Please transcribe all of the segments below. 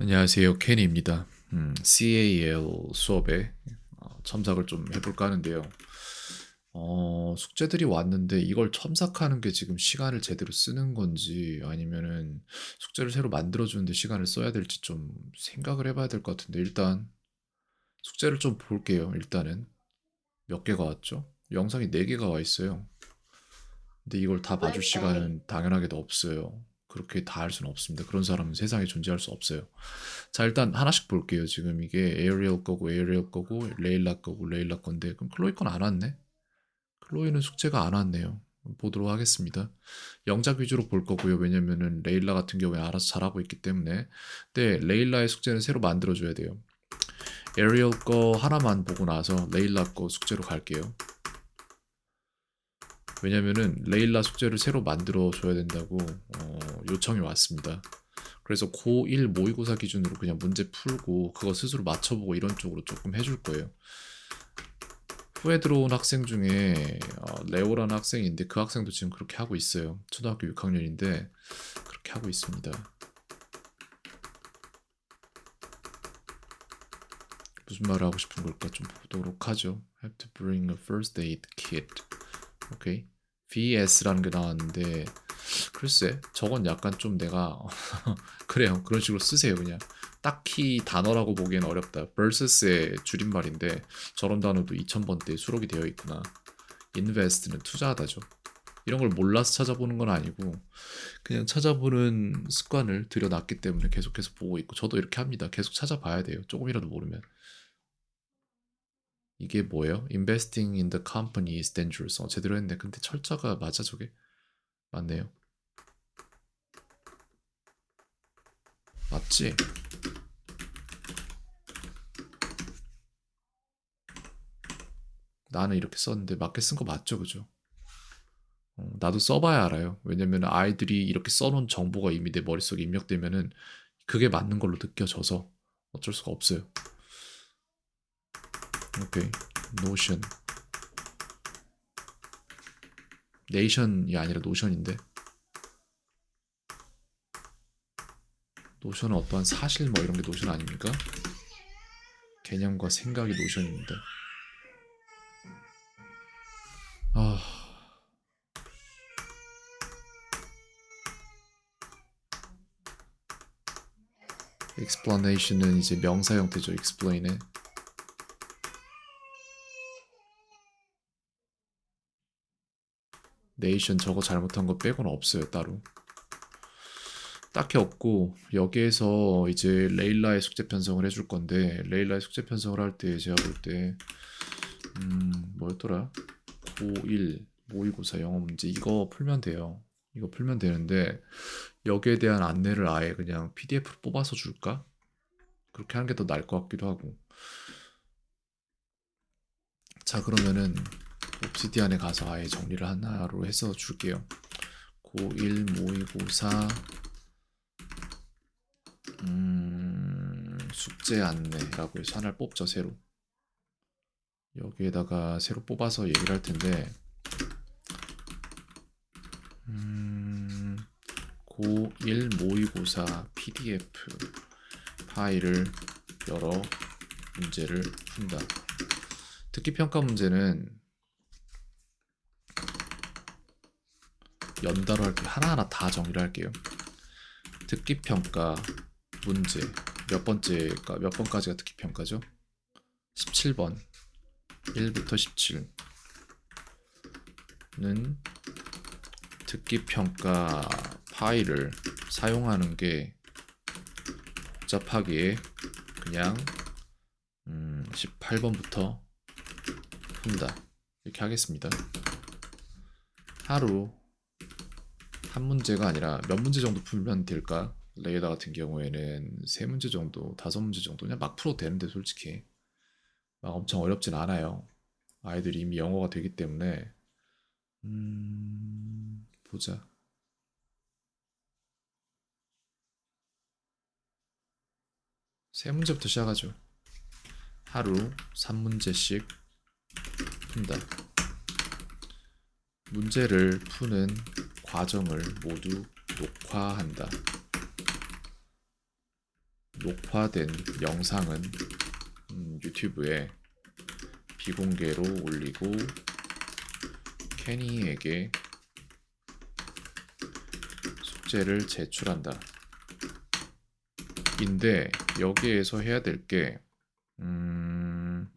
안녕하세요. 케니입니다. 음, CAL 수업에 어, 첨삭을 좀 해볼까 하는데요. 어, 숙제들이 왔는데 이걸 첨삭하는 게 지금 시간을 제대로 쓰는 건지 아니면은 숙제를 새로 만들어주는데 시간을 써야 될지 좀 생각을 해봐야 될 것 같은데 일단 숙제를 좀 볼게요. 일단은 몇 개가 왔죠? 영상이 4개가 와 있어요. 근데 이걸 다 봐줄 시간은 당연하게도 없어요. 그렇게 다 할 수는 없습니다. 그런 사람은 세상에 존재할 수 없어요. 자, 일단 하나씩 볼게요. 지금 이게 에어리얼 거고, 에어리얼 거고, 레일라 거고, 레일라 건데, 그럼 클로이 건 안 왔네? 클로이는 숙제가 안 왔네요. 보도록 하겠습니다. 영작 위주로 볼 거고요. 왜냐면은 레일라 같은 경우에 알아서 잘하고 있기 때문에. 근데 레일라의 숙제는 새로 만들어줘야 돼요. 에어리얼 거 하나만 보고 나서 레일라 거 숙제로 갈게요. 왜냐면은 레일라 숙제를 새로 만들어 줘야 된다고 어, 요청이 왔습니다. 그래서 고1 모의고사 기준으로 그냥 문제 풀고 그거 스스로 맞춰보고 이런 쪽으로 조금 해줄 거예요. 후에 들어온 학생 중에 어, 레오라는 학생인데 그 학생도 지금 그렇게 하고 있어요. 초등학교 6학년인데 그렇게 하고 있습니다. 무슨 말을 하고 싶은 걸까 좀 보도록 하죠. Have to bring a first aid kit. 오케이. VS라는 게 나왔는데 글쎄 저건 약간 좀 내가 그래요. 그런 식으로 쓰세요 그냥. 딱히 단어라고 보기엔 어렵다. versus의 줄임말인데 저런 단어도 2000번대에 수록이 되어 있구나. invest는 투자하다죠. 이런 걸 몰라서 찾아보는 건 아니고 그냥 찾아보는 습관을 들여놨기 때문에 계속해서 보고 있고 저도 이렇게 합니다. 계속 찾아봐야 돼요. 조금이라도 모르면 이게 뭐예요? Investing in the company is dangerous. 어, 제대로 했네. 근데 철자가 맞아 저게? 맞네요. 맞지? 나는 이렇게 썼는데 맞게 쓴 거 맞죠, 그죠? 어, 나도 써봐야 알아요. 왜냐면 아이들이 이렇게 써놓은 정보가 이미 내 머릿속에 입력되면은 그게 맞는 걸로 느껴져서 어쩔 수가 없어요. 오케이. 노션. 네이션이 아니라 노션인데. 노션은 어떠한 사실 뭐 이런 게 노션 아닙니까? 개념과 생각이 노션입니다. 아. explanation은 이제 명사 형태죠. explain의. 네이션 저거 잘못한 거 빼고는 없어요 따로. 딱히 없고 여기에서 이제 레일라의 숙제 편성을 해줄 건데 레일라의 숙제 편성을 할 때 제가 볼 때 음, 뭐였더라? 고1 모의고사 영어 문제. 이거 풀면 돼요. 이거 풀면 되는데 여기에 대한 안내를 아예 그냥 PDF로 뽑아서 줄까? 그렇게 하는 게 더 나을 것 같기도 하고. 자 그러면은 옵시디안에 가서 아예 정리를 하나로 해서 줄게요. 고1 모의고사 음, 숙제 안내라고 해서 하나를 뽑죠 새로. 여기에다가 새로 뽑아서 얘기를 할 텐데 음, 고1 모의고사 PDF 파일을 열어 문제를 푼다. 듣기 평가 문제는 연달아 할게요. 하나하나 다 정리를 할게요. 듣기 평가 문제 몇 번째가 몇 번까지가 듣기 평가죠? 17번 1부터 17는 듣기 평가 파일을 사용하는 게 복잡하기에 그냥 음, 18번부터 푼다 이렇게 하겠습니다. 하루 한 문제가 아니라 몇 문제 정도 풀면 될까? 레이더 같은 경우에는 세 문제 정도, 다섯 문제 정도 그냥 막 풀어도 되는데 솔직히 막 엄청 어렵진 않아요. 아이들이 이미 영어가 되기 때문에 음 보자. 세 문제부터 시작하죠. 하루 3문제씩 푼다. 문제를 푸는 과정을 모두 녹화한다. 녹화된 영상은 음, 유튜브에 비공개로 올리고 케니에게 숙제를 제출한다. 인데 여기에서 해야 될게 음,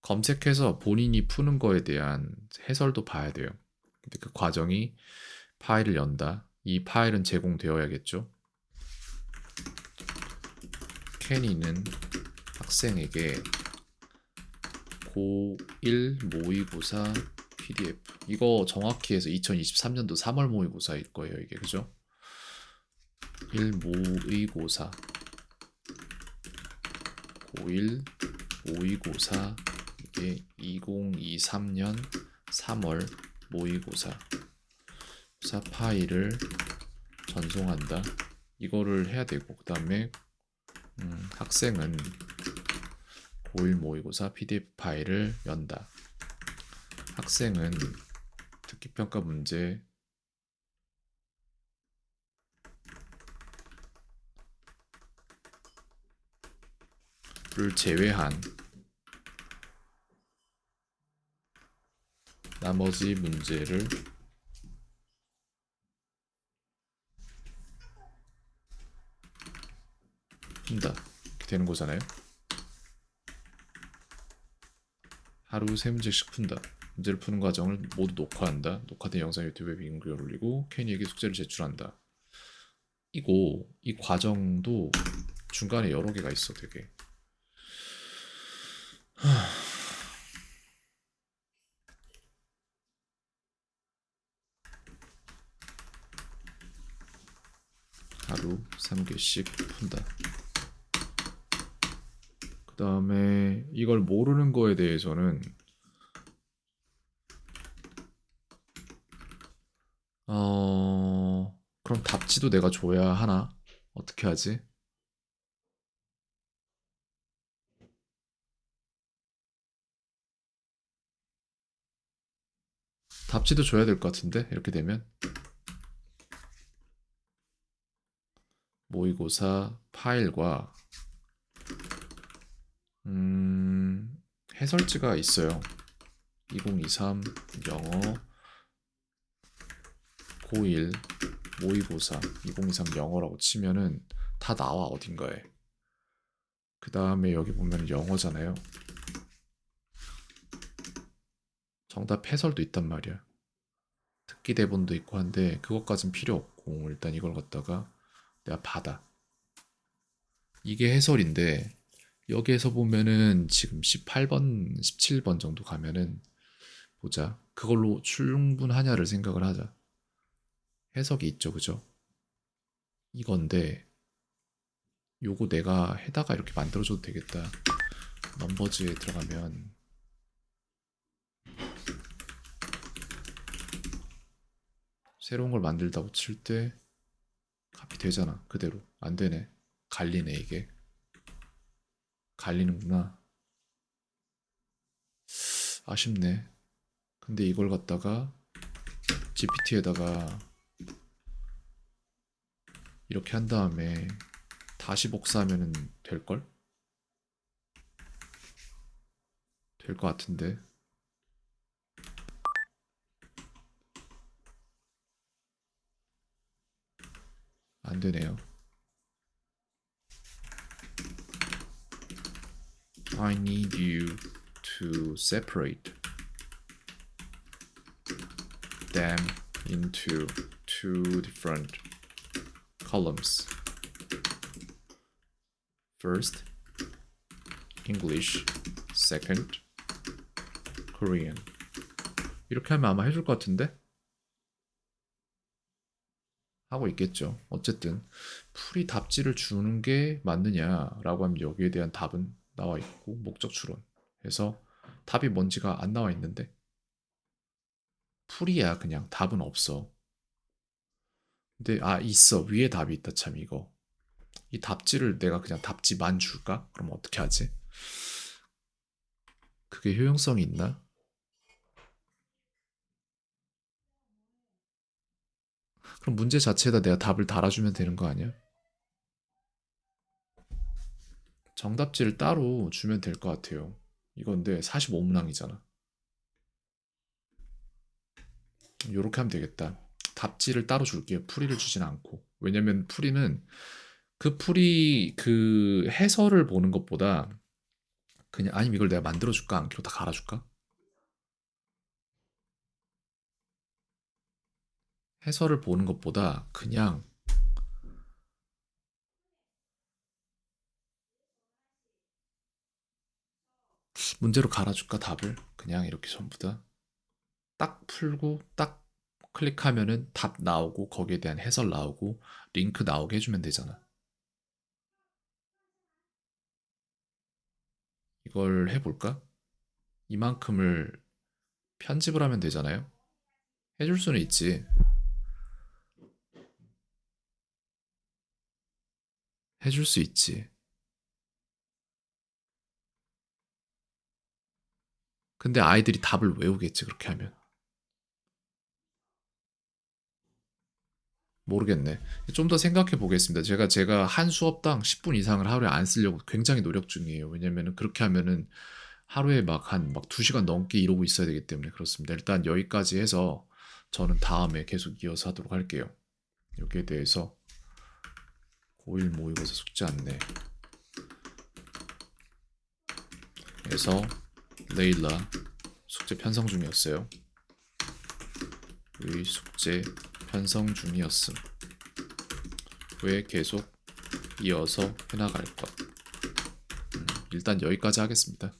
검색해서 본인이 푸는 거에 대한 해설도 봐야 돼요. 근데 그 과정이 파일을 연다. 이 파일은 제공되어야겠죠. 케니는 학생에게 고1 모의고사 PDF 이거 정확히 해서 2023년도 3월 모의고사일 거예요 이게 그죠? 1 모의고사 고1 모의고사 이게 2023년 3월 모의고사 사 파일을 전송한다 이거를 해야 되고 그 다음에 음, 학생은 고1 모의고사 PDF 파일을 연다. 학생은 듣기평가 문제 를 제외한 나머지 문제를 푼다. 되는 거잖아요. 하루 세 문제씩 푼다. 문제를 푸는 과정을 모두 녹화한다. 녹화된 영상 유튜브에 링크를 올리고 케니에게 숙제를 제출한다. 이거 이 과정도 중간에 여러 개가 있어 되게. 하... 하루 3개씩 푼다. 그 다음에 이걸 모르는 거에 대해서는 어 그럼 답지도 내가 줘야 하나? 어떻게 하지? 답지도 줘야 될 것 같은데 이렇게 되면 모의고사 파일과 음, 해설지가 있어요. 2023 영어 고1 모의고사 2023 영어라고 치면은 다 나와 어딘가에. 그 다음에 여기 보면 영어잖아요. 정답 해설도 있단 말이야. 듣기 대본도 있고 한데 그것까진 필요 없고 일단 이걸 갖다가 내가 받아. 이게 해설인데 여기에서 보면은 지금 18번, 17번 정도 가면은 보자. 그걸로 충분하냐를 생각을 하자. 해석이 있죠, 그죠? 이건데 요거 내가 해다가 이렇게 만들어줘도 되겠다. 넘버즈에 들어가면 새로운 걸 만들다고 칠 때 카피 되잖아. 그대로. 안 되네. 갈리네, 이게. 갈리는구나. 아쉽네. 근데 이걸 갖다가 GPT에다가 이렇게 한 다음에 다시 복사하면은 될걸? 될 것 같은데. 안 되네요. I need you to separate them into two different columns. First, English. Second, Korean. 이렇게 하면 아마 해줄 것 같은데? 하고 있겠죠. 어쨌든 풀이 답지를 주는 게 맞느냐라고 하면 여기에 대한 답은 나와 있고 목적 추론 해서 답이 뭔지가 안 나와 있는데 풀이야 그냥 답은 없어. 근데 아 있어 위에 답이 있다 참 이거 이 답지를 내가 그냥 답지만 줄까? 그럼 어떻게 하지? 그게 효용성이 있나? 그럼 문제 자체에다 내가 답을 달아주면 되는 거 아니야? 정답지를 따로 주면 될 것 같아요. 이건데 45문항이잖아. 요렇게 하면 되겠다. 답지를 따로 줄게요. 풀이를 주진 않고. 왜냐면 풀이는 그 풀이 그 해설을 보는 것보다 그냥 아니면 이걸 내가 만들어 줄까? 안키로 다 갈아 줄까? 해설을 보는 것보다 그냥 문제로 갈아줄까 답을 그냥 이렇게 전부 다 딱 풀고 딱 클릭하면은 답 나오고 거기에 대한 해설 나오고 링크 나오게 해주면 되잖아. 이걸 해볼까? 이만큼을 편집을 하면 되잖아요. 해줄 수는 있지. 해줄 수 있지. 근데 아이들이 답을 외우겠지 그렇게 하면. 모르겠네. 좀 더 생각해 보겠습니다. 제가 제가 한 수업당 10분 이상을 하루에 안 쓰려고 굉장히 노력 중이에요. 왜냐면은 그렇게 하면은 하루에 막 한 막 2시간 넘게 이러고 있어야 되기 때문에 그렇습니다. 일단 여기까지 해서 저는 다음에 계속 이어서 하도록 할게요. 여기에 대해서 고1 모의고사 숙제 안내 에서 레일라 숙제 편성 중이었어요. 의 숙제 편성 중이었음. 왜 계속 이어서 해나갈 것. 음, 일단 여기까지 하겠습니다.